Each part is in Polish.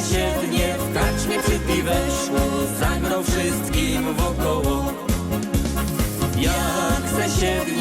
zesiednie w karczmie przy piweczku Zagrał wszystkim wokoło. Jak zesiednie w karczmie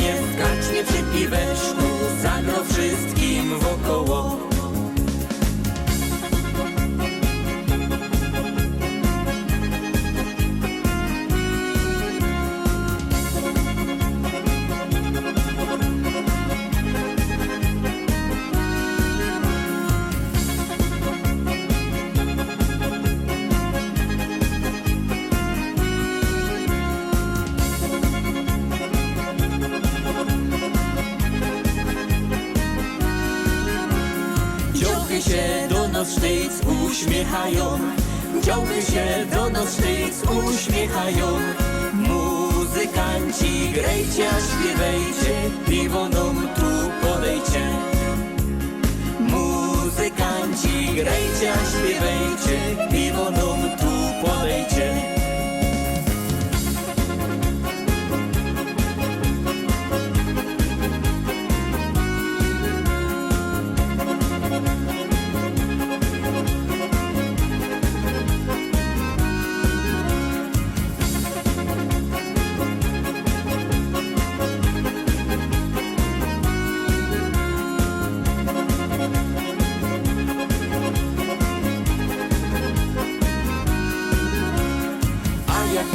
Działchy się do nos sztyc uśmiechają. Działchy się do nos sztyc uśmiechają. Muzykanci grejcie, a śpiewajcie Piwo nam tu podejcie Muzykanci grejcie, a śpiewajcie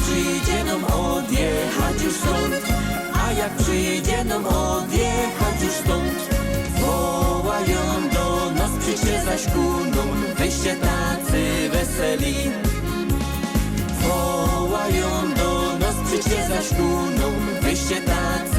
przyjdzie nam odjechać już stąd. A jak przyjdzie nam odjechać już stąd Wołają do nas przyjście zaś kuną Wyście tacy weseli. Wołają do nas przyjście zaś kuną Wyście tacy